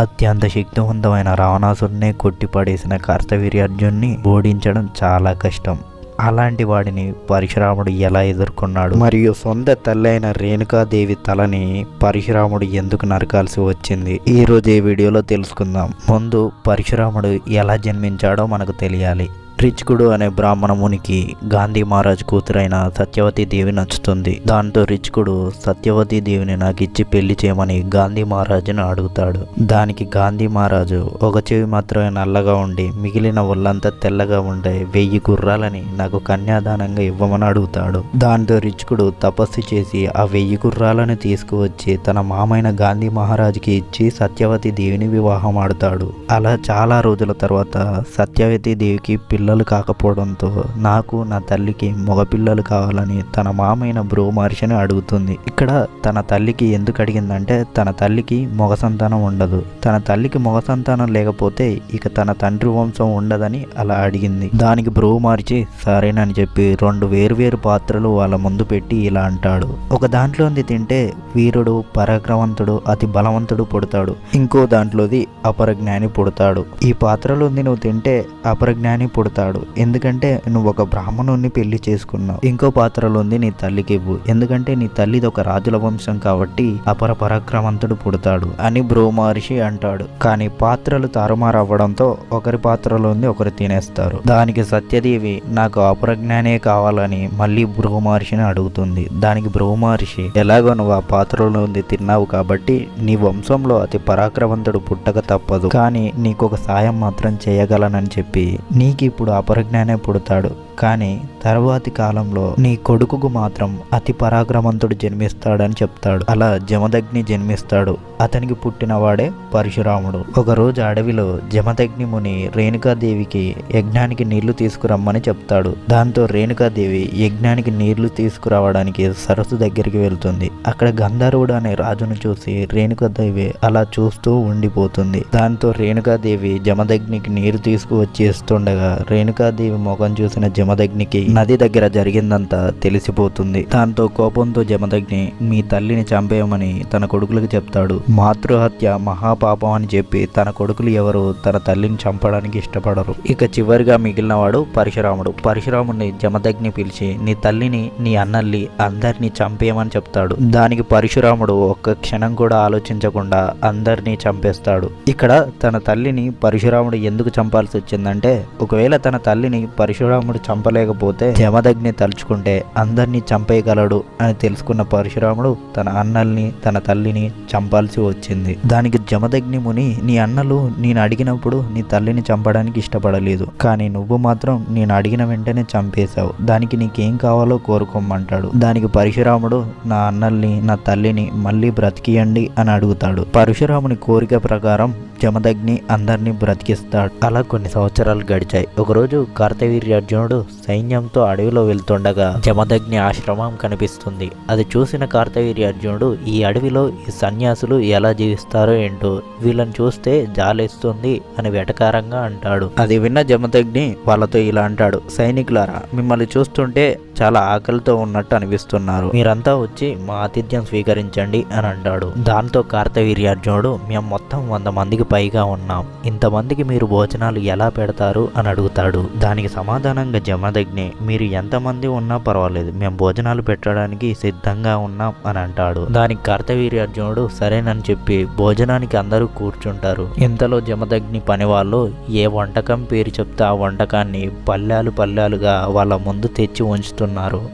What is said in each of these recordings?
అత్యంత శక్తివంతమైన రావణాసుడిని కొట్టిపడేసిన కర్తవీర్యార్జున్ని ఓడించడం చాలా కష్టం. అలాంటి వాడిని పరశురాముడు ఎలా ఎదుర్కొన్నాడు? మరియు సొంత తల్లైన రేణుకాదేవి తలని పరశురాముడు ఎందుకు నరకాల్సి వచ్చింది? ఈ రోజు ఈ వీడియోలో తెలుసుకుందాం. ముందు పరశురాముడు ఎలా జన్మించాడో మనకు తెలియాలి. రిచ్కుడు అనే బ్రాహ్మణ మునికి గాంధీ మహారాజ్ కూతురైన సత్యవతి దేవి నచ్చుతుంది. దాంతో రిచ్కుడు సత్యవతి దేవిని నాకు ఇచ్చి పెళ్ళి చేయమని గాంధీ మహారాజును అడుగుతాడు. దానికి గాంధీ మహారాజు ఒక చెవి మాత్రమే నల్లగా ఉండి మిగిలిన ఒళ్ళంతా తెల్లగా ఉండే వెయ్యి గుర్రాలని నాకు కన్యాదానంగా ఇవ్వమని అడుగుతాడు. దాంతో రిచ్కుడు తపస్సు చేసి ఆ వెయ్యి గుర్రాలను తీసుకువచ్చి తన మామైన గాంధీ మహారాజుకి ఇచ్చి సత్యవతి దేవిని వివాహం ఆడుతాడు. అలా చాలా రోజుల తర్వాత సత్యవతి దేవికి పిల్లలు కాకపోవడంతో నాకు నా తల్లికి మగపిల్లలు కావాలని తన మామైన బ్రో మహర్షిని అడుగుతుంది. ఇక్కడ తన తల్లికి ఎందుకు అడిగిందంటే తన తల్లికి మగ సంతానం ఉండదు. తన తల్లికి మగ సంతానం లేకపోతే ఇక తన తండ్రి వంశం ఉండదని అలా అడిగింది. దానికి బ్రో మార్చి సరేనని చెప్పి రెండు వేరువేరు పాత్రలు వాళ్ళ ముందు పెట్టి ఇలా అంటాడు. ఒక దాంట్లోది తింటే వీరుడు పరాక్రమంతుడు అతి బలవంతుడు పుడతాడు. ఇంకో దాంట్లోది అపరజ్ఞాని పుడతాడు. ఈ పాత్రలోది నువ్వు తింటే అపరజ్ఞాని పుడతాడు. ఎందుకంటే నువ్వు ఒక బ్రాహ్మణుణ్ణి పెళ్ళి చేసుకున్నావు. ఇంకో పాత్రలో ఉంది నీ తల్లికి ఇవ్వు. ఎందుకంటే నీ తల్లిది ఒక రాజుల వంశం కాబట్టి అపర పరాక్రమంతుడు పుడతాడు అని బ్రో మహర్షి అంటాడు. కానీ పాత్రలు తారుమారవ్వడంతో ఒకరి పాత్రలో ఉంది ఒకరు తినేస్తారు. దానికి సత్యదేవి నాకు అపరజ్ఞానే కావాలని మళ్ళీ బ్రో మహర్షిని అడుగుతుంది. దానికి బ్రో మహర్షి ఎలాగో నువ్వు ఆ పాత్రలో ఉంది తిన్నావు కాబట్టి నీ వంశంలో అతి పరాక్రమంతుడు పుట్టక తప్పదు. కానీ నీకు ఒక సాయం మాత్రం చేయగలనని చెప్పి నీకు ఇప్పుడు అపరజ్ఞానే పుడతాడు. కానీ తర్వాతి కాలంలో నీ కొడుకుకు మాత్రం అతి పరాక్రమంతుడు జన్మిస్తాడని చెప్తాడు. అలా జమదగ్ని జన్మిస్తాడు. అతనికి పుట్టినవాడే పరశురాముడు. ఒకరోజు అడవిలో జమదగ్ని ముని రేణుకాదేవికి యజ్ఞానికి నీళ్ళు తీసుకురమ్మని చెప్తాడు. దాంతో రేణుకాదేవి యజ్ఞానికి నీళ్ళు తీసుకురావడానికి సరస్సు దగ్గరికి వెళ్తుంది. అక్కడ గంధర్వుడు అనే రాజును చూసి రేణుకాదేవి అలా చూస్తూ ఉండిపోతుంది. దాంతో రేణుకాదేవి జమదగ్నికి నీరు తీసుకువచ్చేస్తుండగా రేణుకాదేవి ముఖం చూసిన జమదగ్నికి నది దగ్గర జరిగిందంతా తెలిసిపోతుంది. దాంతో కోపంతో జమదగ్ని మీ తల్లిని చంపేయమని తన కొడుకులకు చెప్తాడు. మాతృహత్య మహాపాపం అని చెప్పి తన కొడుకులు ఎవరు తన తల్లిని చంపడానికి ఇష్టపడరు. ఇక చివరిగా మిగిలినవాడు పరశురాముడు. పరశురాముడిని జమదగ్ని పిలిచి నీ తల్లిని నీ అన్నల్ని అందరినీ చంపేయమని చెప్తాడు. దానికి పరశురాముడు ఒక్క క్షణం కూడా ఆలోచించకుండా అందరినీ చంపేస్తాడు. ఇక్కడ తన తల్లిని పరశురాముడు ఎందుకు చంపాల్సి వచ్చిందంటే ఒకవేళ తన తల్లిని పరశురాముడు చంపలేకపోతే జమదగ్ని తలుచుకుంటే అందరినీ చంపేయగలడు అని తెలుసుకున్న పరశురాముడు తన అన్నల్ని తన తల్లిని చంపాల్సి వచ్చింది. దానికి జమదగ్ని ముని నీ అన్నలు నేను అడిగినప్పుడు నీ తల్లిని చంపడానికి ఇష్టపడలేదు. కానీ నువ్వు మాత్రం నేను అడిగిన వెంటనే చంపేశావు. దానికి నీకేం కావాలో కోరుకోమంటాడు. దానికి పరశురాముడు నా అన్నల్ని నా తల్లిని మళ్ళీ బ్రతికియండి అని అడుగుతాడు. పరశురాముని కోరిక ప్రకారం జమదగ్ని అందరినీ బ్రతికిస్తాడు. అలా కొన్ని సంవత్సరాలు గడిచాయి. ఒకరోజు కార్తవీర్యార్జునుడు సైన్యంతో అడవిలో వెళ్తుండగా జమదగ్ని ఆశ్రమం కనిపిస్తుంది. అది చూసిన కార్తవీర్యార్జునుడు ఈ అడవిలో ఈ సన్యాసులు ఎలా జీవిస్తారో ఏంటో? వీళ్ళని చూస్తే జాలేస్తుంది అని వెటకారంగా అంటాడు. అది విన్న జమదగ్ని వాళ్ళతో ఇలా అంటాడు సైనికులారా మిమ్మల్ని చూస్తుంటే చాలా ఆకలితో ఉన్నట్టు అనిపిస్తున్నారు. మీరంతా వచ్చి మా ఆతిథ్యం స్వీకరించండి అని అంటాడు. దాంతో కార్తవీర్యార్జునుడు మేము మొత్తం వంద మందికి పైగా ఉన్నాం. ఇంతమందికి మీరు భోజనాలు ఎలా పెడతారు? అని అడుగుతాడు. దానికి సమాధానంగా జమదగ్ని మీరు ఎంతమంది ఉన్నా పర్వాలేదు. మేము భోజనాలు పెట్టడానికి సిద్ధంగా ఉన్నాం అని అంటాడు. దానికి కార్తవీర్యార్జునుడు సరేనని చెప్పి భోజనానికి అందరూ కూర్చుంటారు. ఇంతలో జమదగ్ని పని వాళ్ళు ఏ వంటకం పేరు చెప్తే ఆ వంటకాన్ని పల్లెలు పల్లెలుగా వాళ్ళ ముందు తెచ్చి ఉంచుతున్నారు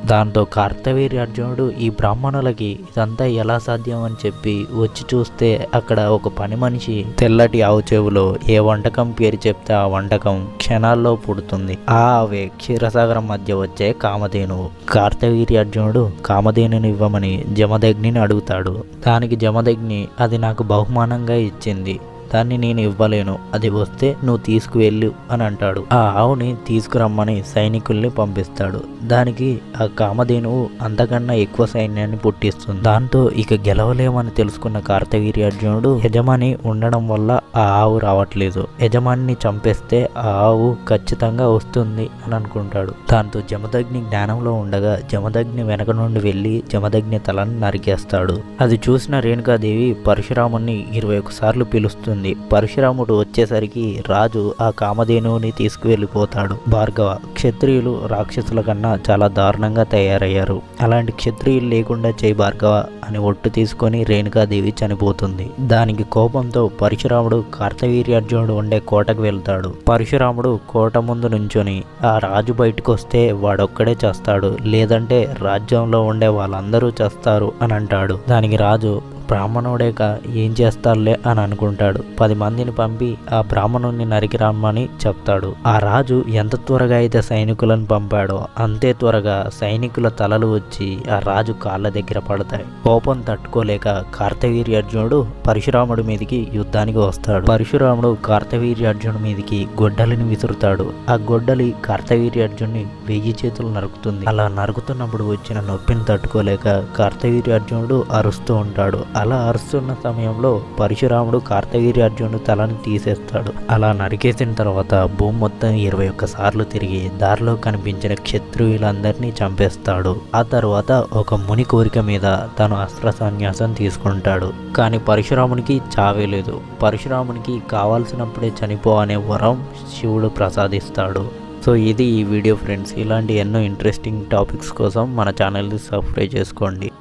దాంతో కార్తవీర్యార్జునుడు ఈ బ్రాహ్మణులకి ఇదంతా ఎలా సాధ్యం అని చెప్పి వచ్చి చూస్తే అక్కడ ఒక పని మనిషి తెల్లటి ఆవు చెవులో ఏ వంటకం పేరు చెప్తే ఆ వంటకం క్షణాల్లో పుడుతుంది. ఆ ఆవే క్షీరసాగరం మధ్య వచ్చే కామధేనువు. కార్తవీర్య అర్జునుడు కామధేనుని ఇవ్వమని జమదగ్నిని అడుగుతాడు. దానికి జమదగ్ని అది నాకు బహుమానంగా ఇచ్చింది. దాన్ని నేను ఇవ్వలేను. అది వస్తే నువ్వు తీసుకువెళ్ళు అని అంటాడు. ఆ ఆవుని తీసుకురమ్మని సైనికుల్ని పంపిస్తాడు. దానికి ఆ కామధేనువు అంతకన్నా ఎక్కువ సైన్యాన్ని పుట్టిస్తుంది. దాంతో ఇక గెలవలేమని తెలుసుకున్న కార్తవీర్యార్జునుడు యజమాని ఉండడం వల్ల ఆ ఆవు రావట్లేదు. యజమానిని చంపేస్తే ఆ ఆవు ఖచ్చితంగా వస్తుంది అని అనుకుంటాడు. దాంతో జమదగ్ని జ్ఞానంలో ఉండగా జమదగ్ని వెనక నుండి వెళ్ళి జమదగ్ని తలను నరికేస్తాడు. అది చూసిన రేణుకాదేవి పరశురాముని ఇరవై సార్లు పిలుస్తుంది. పరశురాముడు వచ్చేసరికి రాజు ఆ కామధేనువుని తీసుకువెళ్ళిపోతాడు. భార్గవ క్షత్రియులు రాక్షసుల కన్నా చాలా దారుణంగా తయారయ్యారు. అలాంటి క్షత్రియులు లేకుండా చేయి భార్గవ అని ఒట్టు తీసుకొని రేణుకాదేవి చనిపోతుంది. దానికి కోపంతో పరశురాముడు కార్తవీర్యార్జునుడు ఉండే కోటకు వెళ్తాడు. పరశురాముడు కోట ముందు నుంచొని ఆ రాజు బయటకు వస్తే వాడొక్కడే చేస్తాడు. లేదంటే రాజ్యంలో ఉండే వాళ్ళందరూ చేస్తారు అని అంటాడు. దానికి రాజు బ్రాహ్మణుడేక ఏం చేస్తారులే అని అనుకుంటాడు. పది మందిని పంపి ఆ బ్రాహ్మణుని నరికి రమ్మని చెప్తాడు. ఆ రాజు ఎంత త్వరగా అయితే సైనికులను పంపాడో అంతే త్వరగా సైనికుల తలలు వచ్చి ఆ రాజు కాళ్ళ దగ్గర పడతాయి. కోపం తట్టుకోలేక కార్తవీర్యార్జునుడు పరశురాముడి మీదకి యుద్ధానికి వస్తాడు. పరశురాముడు కార్తవీర్యార్జునుడి మీదకి గొడ్డలిని విసురుతాడు. ఆ గొడ్డలి కార్తవీర్యార్జునుని వెయ్యి చేతులు నరుకుతుంది. అలా నరుకుతున్నప్పుడు వచ్చిన నొప్పిని తట్టుకోలేక కార్తవీర్యార్జునుడు అరుస్తూ ఉంటాడు. అలా అరుస్తున్న సమయంలో పరశురాముడు కార్తగిరి అర్జునుడు తలని తీసేస్తాడు. అలా నరికేసిన తర్వాత భూమి మొత్తం ఇరవై ఒక్క సార్లు తిరిగి దారిలో కనిపించిన క్షత్రియులందరినీ చంపేస్తాడు. ఆ తర్వాత ఒక ముని కోరిక మీద తను అస్త్ర సన్యాసం తీసుకుంటాడు. కానీ పరశురామునికి చావే లేదు. పరశురామునికి కావాల్సినప్పుడే చనిపో అనే వరం శివుడు ప్రసాదిస్తాడు. సో ఇది ఈ వీడియో ఫ్రెండ్స్. ఇలాంటి ఎన్నో ఇంట్రెస్టింగ్ టాపిక్స్ కోసం మన ఛానల్ని సబ్స్క్రైబ్ చేసుకోండి.